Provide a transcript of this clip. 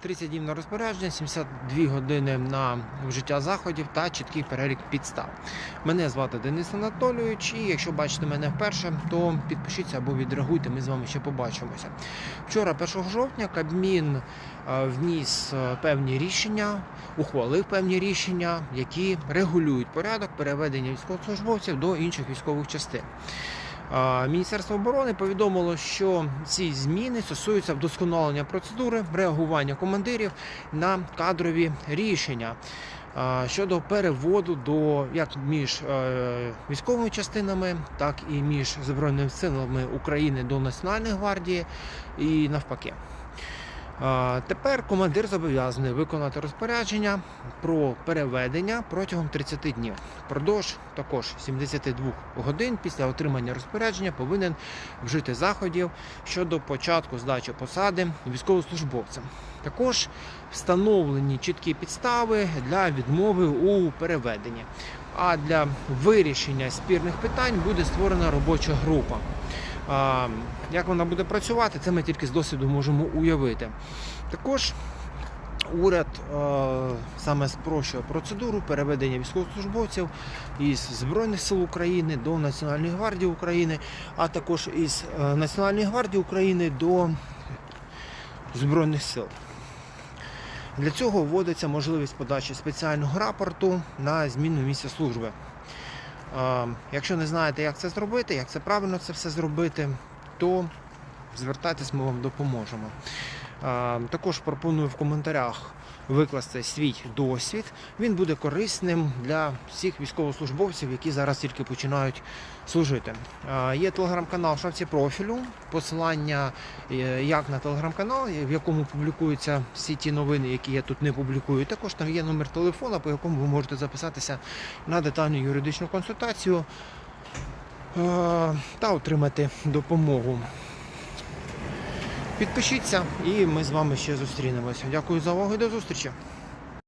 30 днів на розпорядження, 72 години на вжиття заходів та чіткий перелік підстав. Мене звати Денис Анатолійович, і якщо бачите мене вперше, то підпишіться або відреагуйте, ми з вами ще побачимося. Вчора, 1 жовтня, Кабмін е, вніс е, певні рішення, ухвалив певні рішення, які регулюють порядок переведення військовослужбовців до інших військових частин. Міністерство оборони повідомило, що ці зміни стосуються вдосконалення процедури реагування командирів на кадрові рішення щодо переводу до як між е, військовими частинами, так і між збройними силами України до Національної гвардії і навпаки. Тепер командир зобов'язаний виконати розпорядження про переведення протягом 30 днів. Впродовж також 72 годин після отримання розпорядження повинен вжити заходів щодо початку здачі посади військовослужбовцям. Також встановлені чіткі підстави для відмови у переведенні. А для вирішення спірних питань буде створена робоча група. Як вона буде працювати, це ми тільки з досвіду можемо уявити. Також уряд саме спрощує процедуру переведення військовослужбовців із Збройних сил України до Національної гвардії України, а також із е, Національної гвардії України до Збройних сил. Для цього вводиться можливість подачі спеціального рапорту на зміну місця служби. Е, Якщо не знаєте, як це зробити, як це правильно це все зробити, то звертайтесь, ми вам допоможемо. Е, Також пропоную в коментарях викласти свій досвід. Він буде корисним для всіх військовослужбовців, які зараз тільки починають служити. Е, Є телеграм-канал в шапці профілю, посилання е, як на телеграм-канал, в якому публікуються всі ті новини, які я тут не публікую. Також там є номер телефона, по якому ви можете записатися на детальну юридичну консультацію е, та отримати допомогу. Підпишіться і ми з вами ще зустрінемося. Дякую за увагу і до зустрічі.